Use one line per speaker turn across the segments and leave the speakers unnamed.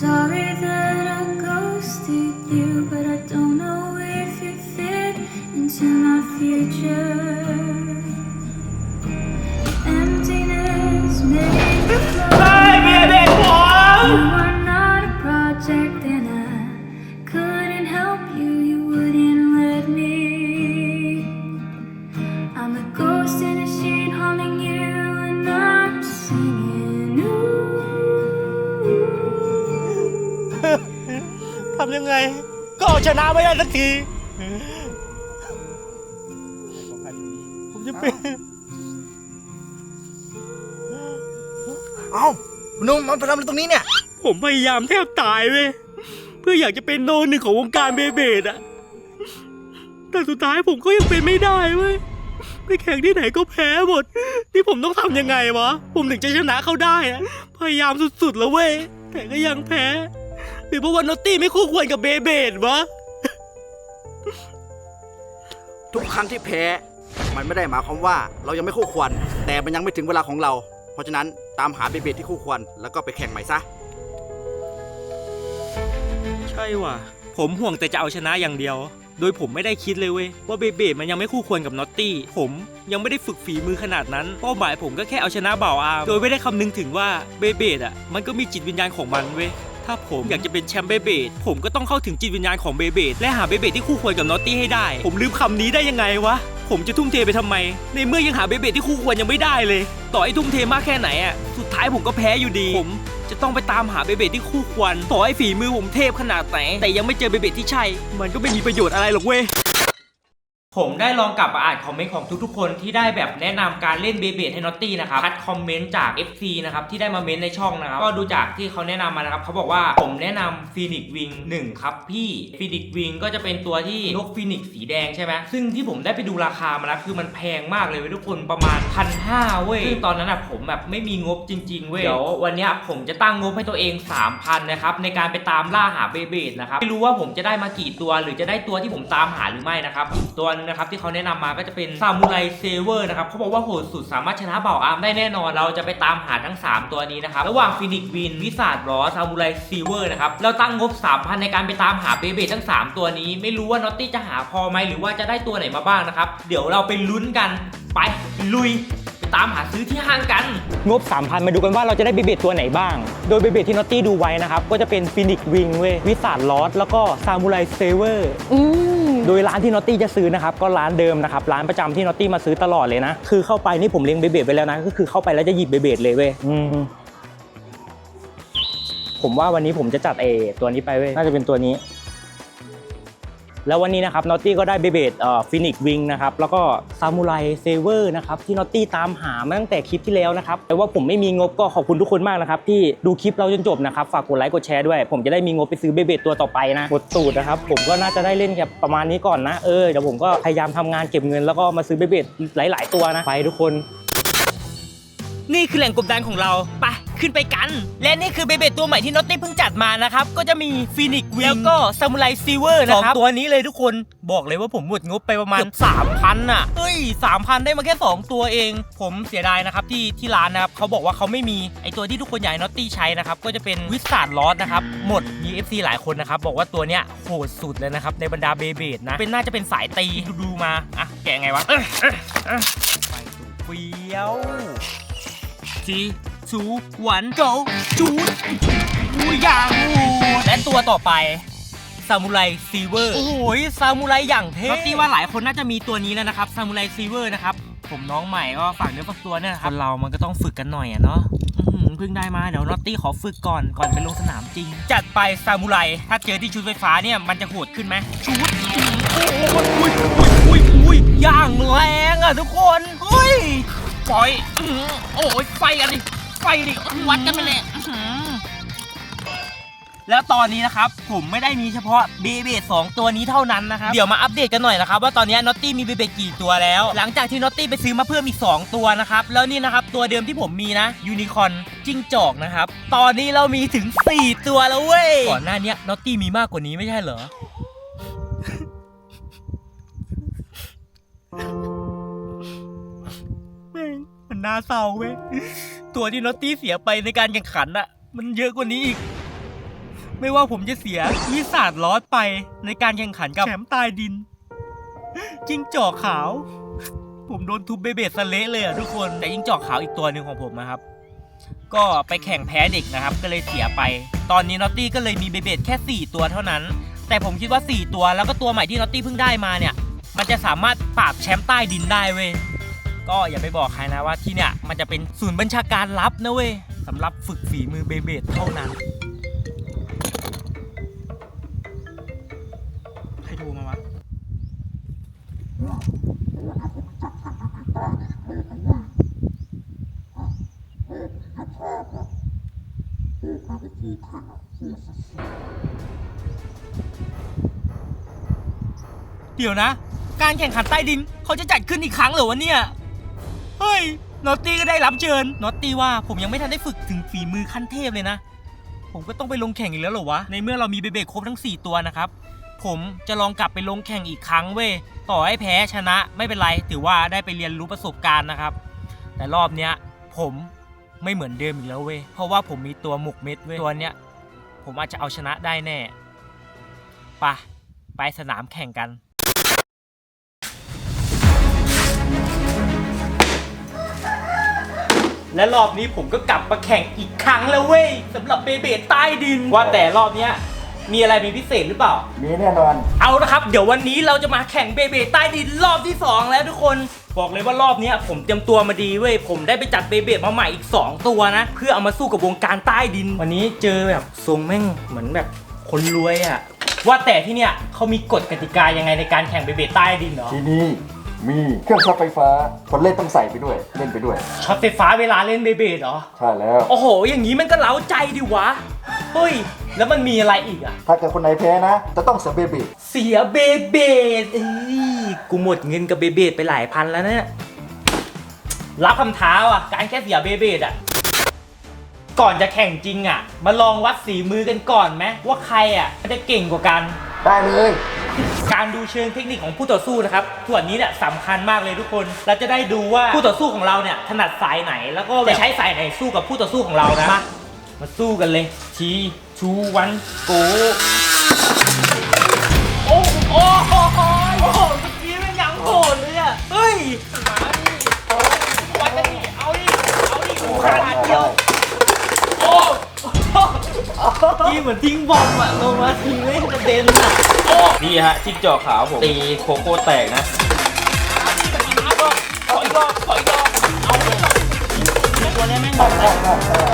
sorry that I ghosted you, but I don't know if you fit into my future.
ทำยังไง ก็เอาชนะไม่ได้สักที ผมจะเป็น
เอ้าหนุ่มมันไปทำอะไรตรงนี้เนี่ย
ผมพยายามแทบตายเว้ยเพื่ออยากจะเป็นโนหนึ่งของวงการเบเบดอะแต่สุดท้ายผมก็ยังเป็นไม่ได้เว้ยไปแข่งที่ไหนก็แพ้หมด นี่ผมต้องทำยังไงวะ ผมถึงจะชนะเขาได้อะพยายามสุดๆแล้วเว้ย แต่ก็ยังแพ้ หรือเพราะว่านอตตี้ไม่คู่ควรกับเบเบดวะ
ทุกครั้งที่แพ้ มันไม่ได้หมายความว่าเรายังไม่คู่ควร แต่มันยังไม่ถึงเวลาของเรา เพราะฉะนั้นตามหาเบเบที่คู่ควรแล้วก็ไปแข่งใหม่ซะ
ใช่ว่ะ ผมห่วงแต่จะเอาชนะอย่างเดียว โดยผมไม่ได้คิดเลยเว้ยว่าเบเบดมันยังไม่คู่ควรกับนอตตี้ ผมยังไม่ได้ฝึกฝีมือขนาดนั้น เป้าหมายผมก็แค่เอาชนะเบ่าวอาร์มโดยไม่ได้คำนึงถึงว่าเบเบดอะมันก็มีจิตวิญญาณของมันเว้ย ถ้าผมอยากจะเป็นแชมป์เบเบดผมก็ต้องเข้าถึงจิตวิญญาณของเบเบดและหาเบเบดที่คู่ควรกับนอตตี้ให้ได้ ผมลืมคำนี้ได้ยังไงวะ ผมจะทุ่มเทไปทำไม ในเมื่อยังหาเบเบดที่คู่ควรยังไม่ได้เลย ต่อให้ทุ่มเทมากแค่ไหนอะสุดท้ายผมก็แพ้อยู่ดี ผมจะต้องไปตามหาเบเบดที่คู่ควร ต่อให้ฝีมือผมเทพขนาดไหนแต่ยังไม่เจอเบเบดที่ใช่ มันก็ไม่มีประโยชน์อะไรหรอกเว้ย ผมได้ลองกลับมาอ่านคอมเมนต์ของทุกๆ คนที่ได้แบบแนะนำการเล่นเบเบดให้นอตตี้นะครับคัดคอมเมนต์จาก FC นะครับที่ได้มาเมนต์ในช่องนะครับก็ดูจากที่เขาแนะนำมานะครับเขาบอกว่าผมแนะนำฟีนิกวิง1ครับพี่ฟีนิกวิงก็จะเป็นตัวที่นกฟีนิกสีแดงใช่ไหมซึ่งที่ผมได้ไปดูราคามาแล้วคือมันแพงมากเลยเว้ยทุกคนประมาณพันห้าเว้ยซึ่งตอนนั้นอะผมแบบไม่มีงบจริงๆเว้ยเดี๋ยววันนี้ผมจะตั้งงบให้ตัวเอง 3,000นะครับในการไปตามล่าหาเบเบดนะครับไม่รู้ว่าผมจะได้มากี่ตัวหรือจะได้ตัวที่ผมตามหาหรือไม่นะครับตัวนะครับที่เขาแนะนำมาก็จะเป็นซามูไรเซเวอร์นะครับเขาบอกว่าโหดสุดสามารถชนะเบ่าอาร์มได้แน่นอน เราจะไปตามหาทั้ง 3 ตัวนี้นะครับระหว่างฟินิกวินวิสาดรอซามูไรซีเวอร์นะครับเราตั้งงบ 3,000 ในการไปตามหาเบเบทั้ง 3 ตัวนี้ ไม่รู้ว่านอตตี้จะหาพอไหมหรือว่าจะได้ตัวไหนมาบ้างนะครับเดี๋ยวเราไปลุ้นกัน ไป ลุยไปตามหาซื้อที่ห้างกัน
งบ 3,000 มาดูกันว่าเราจะได้เบเบตตัวไหนบ้าง โดยเบเบตที่นอตตี้ดูไว้นะครับ ก็จะเป็นฟินิกวิงเว้ยวิสาดลอสแล้วก็ซามูไรเซเวอร์โดยร้านที่นอตตี้จะซื้อนะครับ ก็ร้านเดิมนะครับ ร้านประจำที่นอตตี้มาซื้อตลอดเลยนะ คือเข้าไปนี่ผมเลี้ยงเบเบตไปแล้วนะ ก็คือเข้าไปแล้วจะหยิบเบเบตเลยเว้ยอืมผมว่าวันนี้ผมจะจัดเอตัวนี้ไปเว้ยน่าจะเป็นตัวนี้ แล้ววันนี้นะครับนอตตี้ก็ได้เบเบดเอ่อฟินิกวิงนะครับแล้วก็ซามูไรเซเวอร์นะครับที่นอตตี้ตามหามาตั้งแต่คลิปที่แล้วนะครับแต่ว่าผมไม่มีงบก็ขอบคุณทุกคนมากนะครับที่ดูคลิปเราจนจบนะครับฝากกดไลค์กดแชร์ด้วย ผมจะได้มีงบไปซื้อเบเบดตัวต่อไปนะหมดตูดนะครับผมก็น่าจะได้เล่นแค่ประมาณนี้ก่อนนะเออเดี๋ยวผมก็พยายามทำงานเก็บเงินแล้วก็มาซื้อเบเบดหลาย ๆ ตัวนะไปทุกคน
นี่คือแหล่งกบดานของเราไปขึ้นไปกัน และนี่คือเบเบตัวใหม่ที่นอตตี้เพิ่งจัดมานะครับ ก็จะมีฟินิกวิงแล้วก็ซามูไรซีเวอร์นะครับตัวนี้เลยทุกคนบอกเลยว่าผมหมดงบไปประมาณสามพันอะเฮ้ยสามพันได้มาแค่ 2 ตัวเอง ผมเสียดายนะครับที่ที่ร้านนะครับเขาบอกว่าเขาไม่มีไอตัวที่ทุกคนอยากให้นอตตี้ใช้นะครับก็จะเป็นวิสาดลอสนะครับหมดมี FC หลายคนนะครับบอกว่าตัวเนี้ยโหดสุดเลยนะครับในบรรดาเบเบดนะเป็นน่าจะเป็นสายตีดูดูมาอะแกะไงวะเอ้ยเอ้ยเอ้ยไปสู่เฟี้ยว ทีทูวันโกจูดอุ้ยอย่างโหดและตัวต่อไปซามูไรซีเวอร์ โอ้ยซามูไรอย่างเท่ตีว่าหลายคนน่าจะมีตัวนี้แล้วนะครับซามูไรซีเวอร์นะครับ ผมน้องใหม่ก็ฝากเนื้อฝากตัวเนี่ยนะครับคนเรามันก็ต้องฝึกกันหน่อยอะเนาะอื้อหือเพิ่งได้มา เดี๋ยวนอตตี้ขอฝึกก่อนก่อนไปลงสนามจริง จัดไปซามูไร ถ้าเจอที่ชุดไฟฟ้าเนี่ย มันจะโหดขึ้นไหมชุดโอ้ยอุ้ยอุ้ยอุ้ยอย่างแรงอะทุกคนเฮ้ย ปอยโอ้ยไฟกันดิไฟดิวัดกันไปเลยแล้วตอนนี้นะครับ ผมไม่ได้มีเฉพาะเบเบดสองตัวนี้เท่านั้นนะครับ เดี๋ยวมาอัปเดตกันหน่อยนะครับ ว่าตอนนี้น็อตตี้มีเบเบกี่ตัวแล้ว หลังจากที่น็อตตี้ไปซื้อมาเพิ่มอีก 2 ตัวนะครับ แล้วนี่นะครับ ตัวเดิมที่ผมมีนะยูนิคอนจิ้งจอกนะครับ ตอนนี้เรามีถึง 4 ตัวแล้วเว้ยก่อนหน้านี้น็อตตี้มีมากกว่านี้ไม่ใช่เหรอ เศร้าเว้ย ตัวที่นอตตี้เสียไปในการแข่งขันอะมันเยอะกว่านี้อีก ไม่ว่าผมจะเสียวิสาดลอสไปในการแข่งขันกับแชมป์ใต้ดิน จิ้งจอกขาว ผมโดนทุบเบเบสเละเลยอะทุกคน แต่จิ้งจอกขาวอีกตัวหนึ่งของผมนะครับ ก็ไปแข่งแพ้เด็กนะครับ ก็เลยเสียไป ตอนนี้นอตตี้ก็เลยมีเบเบดแค่ 4 ตัวเท่านั้น แต่ผมคิดว่า 4 ตัวแล้วก็ตัวใหม่ที่นอตตี้เพิ่งได้มาเนี่ย มันจะสามารถปราบแชมป์ใต้ดินได้เว้ย ก็อย่าไปบอกใครนะว่าที่เนี่ยมันจะเป็นศูนย์บัญชาการลับนะเว้ยสำหรับฝึกฝีมือเบเบดเท่านั้นใครโทรมาวะเดี๋ยวนะ การแข่งขันใต้ดินเขาจะจัดขึ้นอีกครั้งเหรอวะเนี่ย เฮ้ยนอตตี้ก็ได้รับเชิญนอตตี้ว่าผมยังไม่ทันได้ฝึกถึงฝีมือขั้นเทพเลยนะ ผมก็ต้องไปลงแข่งอีกแล้วเหรอวะ ในเมื่อเรามีเบเบครบทั้ง 4 ตัวนะครับ ผมจะลองกลับไปลงแข่งอีกครั้งเว้ย ต่อให้แพ้ชนะไม่เป็นไร ถือว่าได้ไปเรียนรู้ประสบการณ์นะครับ แต่รอบเนี้ยผมไม่เหมือนเดิมอีกแล้วเว้ย เพราะว่าผมมีตัวหมกเม็ดเว้ย ตัวเนี้ยผมอาจจะเอาชนะได้แน่ ไป ไปสนามแข่งกัน และรอบนี้ผมก็กลับมาแข่งอีกครั้งแล้วเว้ยสำหรับเบเบใต้ดิน ว่าแต่รอบเนี้ยมีอะไรเป็นพิเศษหรือเปล่า
มีแน่นอน
เอาละครับ เดี๋ยววันนี้เราจะมาแข่งเบเบใต้ดินรอบที่ 2 แล้วทุกคน บอกเลยว่ารอบเนี้ยผมเตรียมตัวมาดีเว้ย ผมได้ไปจัดเบเบมาใหม่อีก 2 ตัวนะ เพื่อเอามาสู้กับวงการใต้ดิน วันนี้เจอแบบทรงแม่งเหมือนแบบคนรวยอะว่าแต่ที่เนี่ยเขามีกฎกติกายังไงในการแข่งเบเบใต้ดินเหรอ
ที่นี่ มีเครื่องช็อตไฟฟ้า คนเล่นต้องใส่ไปด้วย เล่นไปด้วย
ช็อตไฟฟ้าเวลาเล่นเบเบเหรอ
ใช่แล้ว
โอ้โห อย่างนี้มันก็เล้าใจดิวะ เฮ้ย แล้วมันมีอะไรอีกอะ
ถ้าเกิดคนไหนแพ้นะ จะต้องเสียเบบี
เสียเบเบดเอ้ยกูหมดเงินกับเบเบดไปหลายพันแล้วเนี่ย รับคำท้าอะ การแค่เสียเบเบดอะ ก่อนจะแข่งจริงอะ มาลองวัดสีมือกันก่อนไหมว่าใครอะจะเก่งกว่ากัน
ได้เลย
การดูเชิงเทคนิคของผู้ต่อสู้นะครับส่วนนี้เนี่ยสำคัญมากเลยทุกคน เราจะได้ดูว่าผู้ต่อสู้ของเราเนี่ยถนัดสายไหน แล้วก็จะใช้สายไหนสู้กับผู้ต่อสู้ของเรานะมามาสู้กันเลยทีชูวันโกโอ้โอ้โหโอ้โหเมื่อกี้มันยังโหดเลยอะเฮ้ยมาดิวัดกันดิเอาดิเอาดิโอ้ขนาดเดียวโอ้ยี่เหมือนทิ้งบอมอะลงมาทีไม่กระเด็นอะโอ้
นี่ฮะจิ้งจอกขาวผมตีโคโก้แตกนะ
ขออีกรอบขออีกรอบเอาตัวนี้แม่งบอก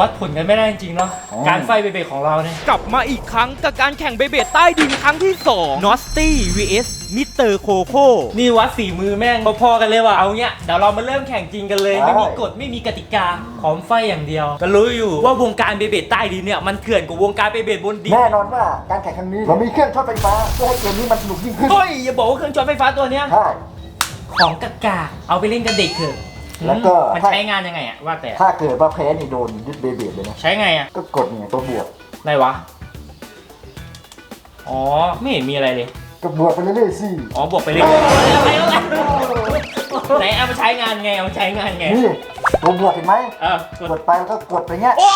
วัดผลกันไม่ได้จริงๆเนาะการไฟเบเบของเราเนี่ยกลับมาอีกครั้งกับการแข่งเบเบใต้ดินครั้งที่2 n o s t y vs มิสเตอร์โคโค่นี่วัดฝีมือแม่งพอๆกันเลยว่ะเอาเนี้ยเดี๋ยวเรามาเริ่มแข่งจริงกันเลย ไม่มีกฎไม่มีกติกาพร้อมไฟอย่างเดียว ก็รู้อยู่ว่าวงการเบเบใต้ดินเนี่ยมันเถื่อนกว่าวงการเบเบบนดิน
แน่นอนว่าการแข่งครั้งนี้เรามีเครื่องช็อตไฟฟ้าเพื่อให้เกมนี้มันสนุกยิ่งขึ้น
เฮ้ยอย่าบอกว่าเครื่องช็อตไฟฟ้าตัวเนี้ย
ใช่
ของกากาเอาไปเล่นกับเด็กเถอะ
แล้วก็
มันใช้งานยังไงอะว่าแต่
ถ้าเกิดว่าแพ้นี่โดนยึดเบบีเลยนะ
ใช้ไงอะ
ก็กดเนี่ยตัวบวก
ไหนวะ อ๋อ ไม่เห็นมีอะไรเลย
ก็บวกไปเรื่อยๆสิ
อ๋อ บวกไปเรื่อยๆอะไรอะไรไหนเอามาใช้งานไง เอามาใช้งานไง
นี่ ตัวบวกเห็นไหม
เออก
กดไปแล้วก็กดไปเงี้ย
โอ้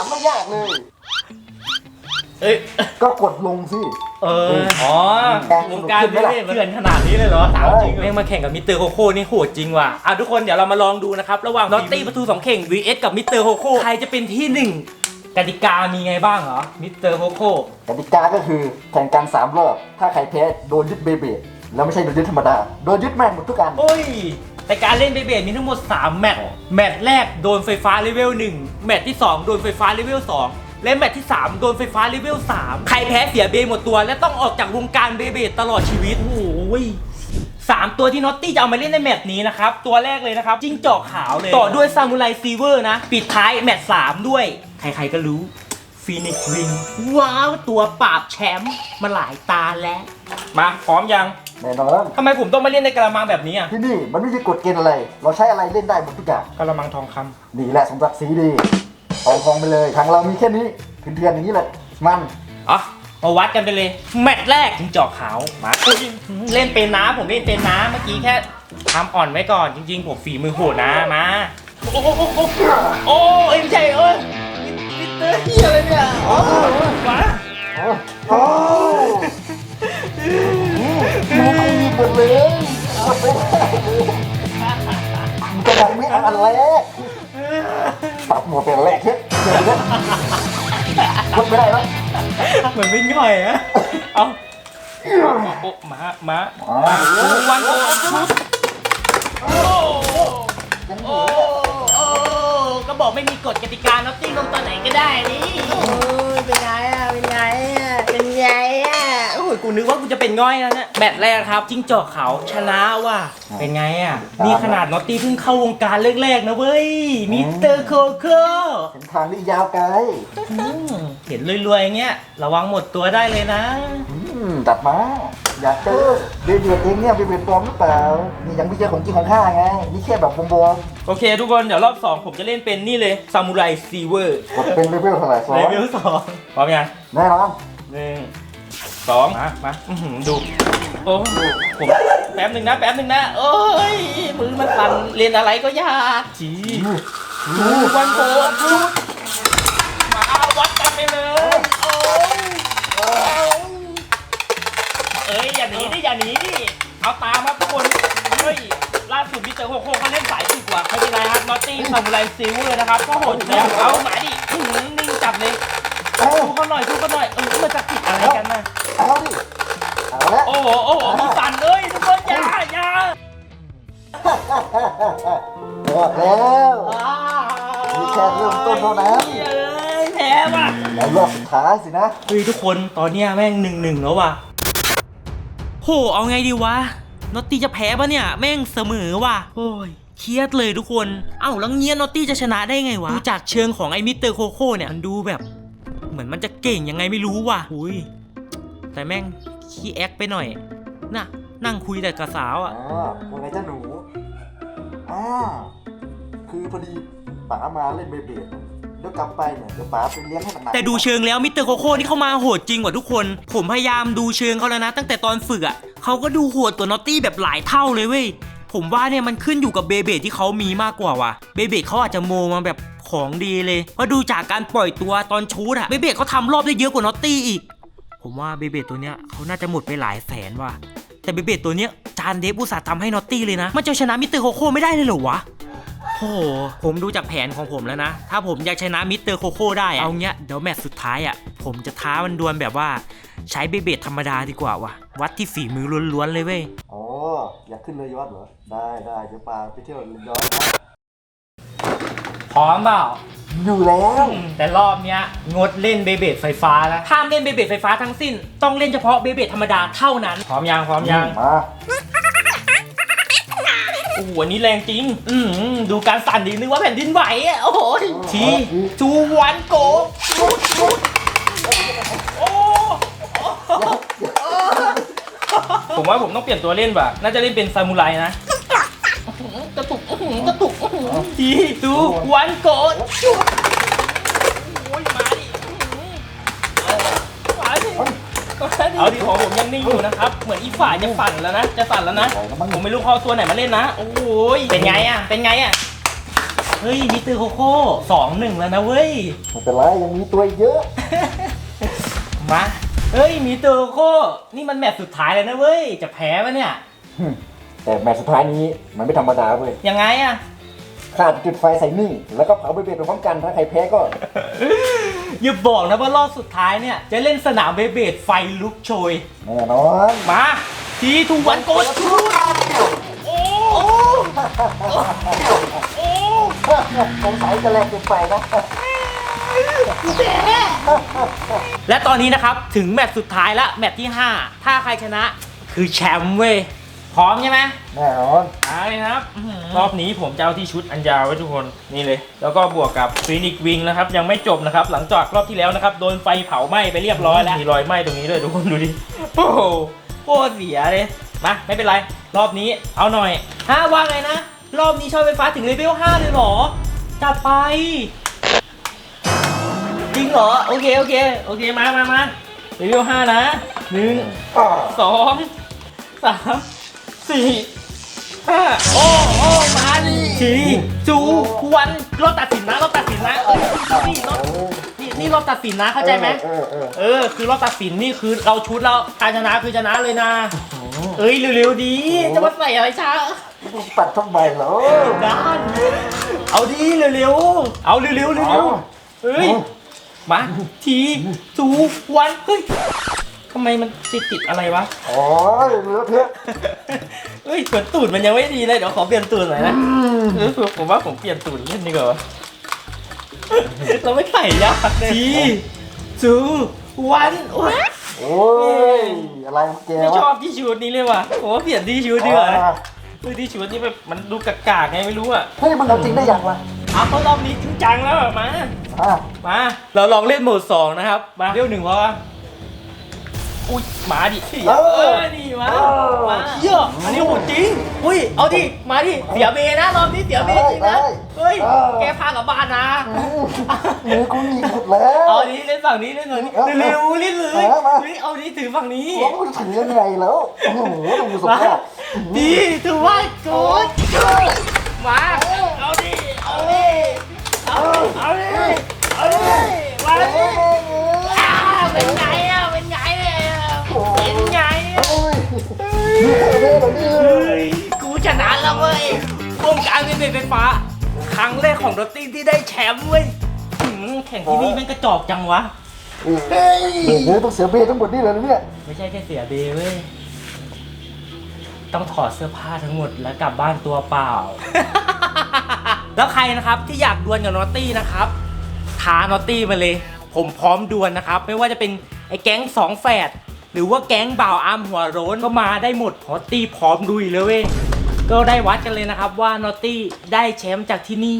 มันไม่ยากเลย
เอ้ย
ก็กดลงสิ
เออ อ๋อวงการเล่นเถื่อนขนาดนี้เลยเหรอถามจริงแม่งมาแข่งกับมิสเตอร์โคโค่นี่โหดจริงว่ะ อะทุกคนเดี๋ยวเรามาลองดูนะครับ ระหว่างนอตตี้ประตูสองเข่ง vs กับมิสเตอร์โคโค่ใครจะเป็นที่หนึ่งกติกามีไงบ้างเหรอ มิสเตอร์โคโค่
กติกาก็คือแข่งกันสามรอบ ถ้าใครแพ้โดนยึดเบบีแล้วไม่ใช่โดนยึดธรรมดา โดนยึดแม่งหมดทุกอัน
โอ้ยแต่การเล่นเบเบดมีทั้งหมด 3 แมตช์ แมตช์แรกโดนไฟฟ้าเลเวล1แมตช์ที่ 2 โดนไฟฟ้าเลเวล2 และแมตช์ที่ 3 โดนไฟฟ้าเลเวล3 ใครแพ้เสียเบหมดตัว และต้องออกจากวงการเบเบดตลอดชีวิต โอ้ยสามตัวที่น็อตตี้จะเอามาเล่นในแมตช์นี้นะครับ ตัวแรกเลยนะครับ จิ้งจอกขาวเลย ต่อด้วยซามูไรซีเวอร์นะ ปิดท้ายแมตช์3ด้วย ใครๆก็รู้ฟีนิกซ์วิงว้าว ตัวปราบแชมป์มาหลายตาแล้ว มาพร้อมยัง
แน่นอน
ทำไมผมต้องมาเล่นในกระมังแบบนี้อะ
ที่นี่มันไม่ใช่กฎเกณฑ์อะไร เราใช้อะไรเล่นได้หมดทุกอย่าง
กระมังทองคำ
นี่แหละสมศักดิ์ศรีดี เองทองไปเลยทางเรามีแค่นี้เถื่อนๆอย่างนี้แหละมัน
อะมาวัดกันไปเลย แมตช์แรกจิงจอกขาวมาอุ๊ยเล่นเป็นนะผมเล่นเป็นนะเมื่อกี้แค่ทำอ่อนไว้ก่อนจริง ๆ ผมฝีมือโหดนะมาโอ้โหโอ้โหโอ้เอ้ยไม่ใช่เอ้ยมิสเตอร์เฮียอะไรเนี่ยโอ้มา
โอ้ หมดเป็นแรกเฮ้ยเดี๋ยวนะลดไม่ได้แล้ว
เหมือนเป็นง่อยอะเอาโอ้มามาโอ้วันโอ้ชุดโอ้โอ้ก็บอกไม่มีกฎกติกานัตติ้งลงตอนไหนก็ได้นี่โอ้ยเป็นไงอะเป็นไง กูนึกว่ากูจะเป็นง่อยแล้วเนี่ยแมตช์แรกครับจิ้งจอกเขาวชนะว่ะเป็นไงอะนี่ขนาดนอตตี้เพิ่งเข้าวงการแรกๆนะเว้ยมิสเตอร์โคโค่
เห็นทางนี่ยาวไกล
อืมเห็นรวยๆอย่างเงี้ยระวังหมดตัวได้เลยนะ
อืมตัดมาอยากเจอเบียดเบียดเองเนี่ยเบียดเบียดปลอมหรือเปล่านี่ยังไม่เจอของจริงของข้าไงนี่แค่แบบบวม
โอเค ทุกคนเดี๋ยวรอบ 2 ผมจะเล่นเป็นนี่เลยซามูไรซีเวอร์
ๆกดเป็นเลเวลเท่าไหร่สอง
เลเวลสองพร้อมยัง
แน่นอน
หนึ่ง สองมามาอื้อหือดู โอ้ผมแป๊บหนึ่งนะ แป๊บหนึ่งนะ โอ้ยมือมันสั่นเรียนอะไรก็ยากจีดูวันโกชุดมาวัดกันไปเลย โอ้ยเอ้ยอย่าหนีดิอย่าหนีดิเอาตามครับทุกคนเฮ้ยล่าสุดมิสเตอร์โคโค่เขาเล่นสายสุดกว่าไม่เป็นไรครับนอตตี้ซามูไรซิลเลยนะครับก็โหดอยู่แล้วเอาหมาดิอื้อหือนิ่งจับเลย
เอา
สู้เขาหน่อยสู้เขาหน่อยเออมันจะผิดอะไรกันนะ
เอาดิเอาละ
โอ้โหโอ้โหมีสั่นเลยทุกคนอย่าอย่า
บอกแล้วนี่แค่เริ่มต้นเท่านั้น
เอ้ยแพ้ว่ะ
แล้วรอบสุดท้ายสินะ
เฮ้ยทุกคนตอนเนี้ยแม่งหนึ่งหนึ่งแล้วว่ะ
โหเอาไงดีวะนอตตี้จะแพ้ปะเนี่ยแม่งเสมอว่ะโอ้ยเครียดเลยทุกคน เอ้าแล้วเงี้ยนอตตี้จะชนะได้ไงวะ ดูจากเชิงของไอ้มิสเตอร์โคโค่เนี่ย มันดูแบบ เหมือนมันจะเก่งยังไงไม่รู้ว่ะอุ้ยแต่แม่งขี้แอคไปหน่อย น่ะ นั่งคุยแต่กับสาวอะ
อ่าว่าไงเจ้าหนูอ่าคือพอดีป๋ามาเล่นเบเบดเดี๋ยวกลับไปเนี่ยเดี๋ยวป๋าไปเลี้ยงให้มันหนัก
แต่ดูเชิงแล้วมิสเตอร์โคโค่นี่เข้ามาโหดจริงว่ะทุกคน ผมพยายามดูเชิงเขาแล้วนะ ตั้งแต่ตอนฝึกอะเขาก็ดูโหดตัวนอตตี้แบบหลายเท่าเลยเว้ย ผมว่าเนี่ยมันขึ้นอยู่กับเบเบดที่เขามีมากกว่าว่ะ เบเบดเขาอาจจะโมมาแบบ ของดีเลย เพราะดูจากการปล่อยตัวตอนชูดอะเบเบดเขาทำรอบได้เยอะกว่านอตตี้อีก ผมว่าเบเบดตัวเนี้ยเขาน่าจะหมดไปหลายแสนว่ะ แต่เบเบดตัวเนี้ยจานเดฟอุตส่าห์ทำให้นอตตี้เลยนะ มันจะชนะมิสเตอร์โคโค่ไม่ได้เลยเหรอวะโอ้โห ผมดูจากแผนของผมแล้วนะ ถ้าผมอยากชนะมิสเตอร์โคโค่ได้ เอาเงี้ย เดี๋ยวแมตช์สุดท้ายอะ ผมจะท้ามันดวลแบบว่าใช้เบเบดธรรมดาดีกว่าวะวัดที่ฝีมือล้วนๆเลยเว้ย
อ๋อ อยากขึ้นเรือยอดเหรอ ได้ได้เดี๋ยวปาไปเที่ยวเรือยอด
พร้อมเปล่า
อยู่แล้ว
แต่รอบเนี้ยงดเล่นเบเบดไฟฟ้าแล้ว
ห้ามเล่นเบเบดไฟฟ้าทั้งสิ้น ต้องเล่นเฉพาะเบเบดธรรมดาเท่านั้น
พร้อมยังพร้อมยัง
มา
โอ้โหอันนี้แรงจริง อืมดูการสั่นดินึกว่าแผ่นดินไหวอะโอ้โหทีทูวันโกชุดชุดโอ้ผมว่าผมต้องเปลี่ยนตัวเล่นว่ะ น่าจะเล่นเป็นซามูไรนะ กระตุกอื้อหือกระตุก อื้อหือทีทูวันโกชุดโอ้ยมาดิอื้อหือมาดิเอาดิของผมยังนิ่งอยู่นะครับ เหมือนอีฝ่ายจะสั่นแล้วนะ จะสั่นแล้วนะ
ไหวแล้วมั้ง
ผมไม่รู้เขาเอาตัวไหนมาเล่นนะ โอ้ยเป็นไงอะ เป็นไงอะ เฮ้ยมิสเตอร์โคโค่สองหนึ่งแล้วนะเว้ย
ไม่เป็นไรยังมีตัวอีกเยอะ
มาเฮ้ยมิสเตอร์โคโค่นี่มันแมตช์สุดท้ายแล้วนะเว้ย จะแพ้ปะเนี่ย
แต่แมตช์สุดท้ายนี้มันไม่ธรรมดาเว้ย
ยังไงอะ
ข้าจะจุดไฟใส่นี่ แล้วก็เผาเบเบดไปพร้อมกันถ้าใครแพ้ก็
อย่าบอกนะว่ารอบสุดท้ายเนี่ย จะเล่นสนามเบเบดไฟลุกโชย
แน่นอน
มาทีทูวันโกดชูโอ้โอ้
สงสัยจะแรงเกินไปนะ
และตอนนี้นะครับ ถึงแมตช์สุดท้ายละแมตช์ที่ 5 ถ้าใครชนะ คือแชมป์เว้ย
พร้อมใช่ไหม
แน่นอน
เอาเลยครับ รอบนี้ผมจะเอาที่ชุดอันยาวไว้ทุกคนนี่เลย แล้วก็บวกกับฟินิกวิงนะครับ ยังไม่จบนะครับ หลังจากรอบที่แล้วนะครับ โดนไฟเผาไหม้ไปเรียบร้อยแล้วมีรอยไหม้ตรงนี้ด้วยทุกคนดูดิโอ้โหโคตรเสียเลยมาไม่เป็นไร รอบนี้เอาหน่อยฮะว่าไงนะ รอบนี้ชอยไฟฟ้าถึงเลเวล5เลยเหรอจัดไปจริงเหรอ โอเค โอเค โอเค มามามาเลเวลห้านะหนึ่ง
อ่า
สองสาม สี่ห้าโอ้โอ้มาดิทีจูวันรอบตัดสินนะรอบตัดสินนะเออนี่รอบนี่นี่รอบตัดสินนะเข้าใจไหม
เออเออ
เออคือรอบตัดสินนี่คือเราชุดแล้วการชนะคือชนะเลยนะ เอ้ยเร็วๆดีจะมาใส่อะไรช้า
ปัดทำไมเหรอ
ด้านเอาดีเร็วๆเอาเร็วๆเร็วๆเฮ้ยมาทีทูวันเฮ้ยทำไมมันติดติดๆอะไรวะ
โอ้ยเหลือเทอะ
เฮ้ยเหมือนตูดมันยังไม่ดีเลย เดี๋ยวขอเปลี่ยนตูดหน่อยนะเออผมว่าผมเปลี่ยนตูดเล่นดีกว่าวะเราไม่ใส่ยากเลยทีทูวันโอ้ย
โอ้ยอะไรของแก
ไม่ช
วะ
อบที่ชุดนี้เลยว่ะผมว่าเปลี่ยนที่ชุดดีกว่านะคือที่ชุดนี้แบบมันดูกากๆไงไม่รู้อะ
เฮ้ยมันเอาจริงได้ยังวะ
เอาเขารอบนี้จริงจังแล้วอะมา
อะ
มาเราลองเล่นโหมดสองนะครับมาเรียวหนึ่งพอ อุ้ยมาดิเออดิมามาเยอะอันนี้โหดจริง อุ้ย เอาดิ มาดิ เสียเบนะรอบนี้เสียเบจริงนะ เฮ้ย แกพากลับบ้านนะ
มือกูหนีหมดแล้ว
เอาดิเล่นฝั่งนี้เล่นฝั่งนี้เร็วๆเล่นเลย
มามา
เฮ้ยเอาดิถือฝั่งนี้
ร้องมันถึงยังไงแล้วโอ้โหต้องมีสม
มา
บัติ
ดีถือว่ากูดมา เอาดิ เอาดิ เอาดิ เอาดิ เอาดิมาดิอ้าวเป็นไงอะเป็นไง เท่
เลยนี่
เฮ้ยกูชนะแล้วเว้ยวงการเป็นไฟฟ้า ครั้งแรกของดอตตี้ที่ได้แชมป์เว้ยหืมแข่งที่นี่แม่งกระจอกจังวะ
เฮ้ยเดี๋ยวต้องเสียเบทั้งหมดนี่เลยนะเนี่ย
ไม่ใช่แค่เสียเบเว้ย ต้องถอดเสื้อผ้าทั้งหมดแล้วกลับบ้านตัวเปล่า แล้วใครนะครับที่อยากดวลกับนอตตี้นะครับท้านอตตี้มาเลย ผมพร้อมดวลนะครับ ไม่ว่าจะเป็นไอ้แก๊งสองแฝด หรือว่าแก๊งบ่าวอามหัวโร้นก็มาได้หมดนอตตี้พร้อมดุยเลยเว้ยก็ได้วัดกันเลยนะครับว่านอตตี้ได้แชมป์จากที่นี่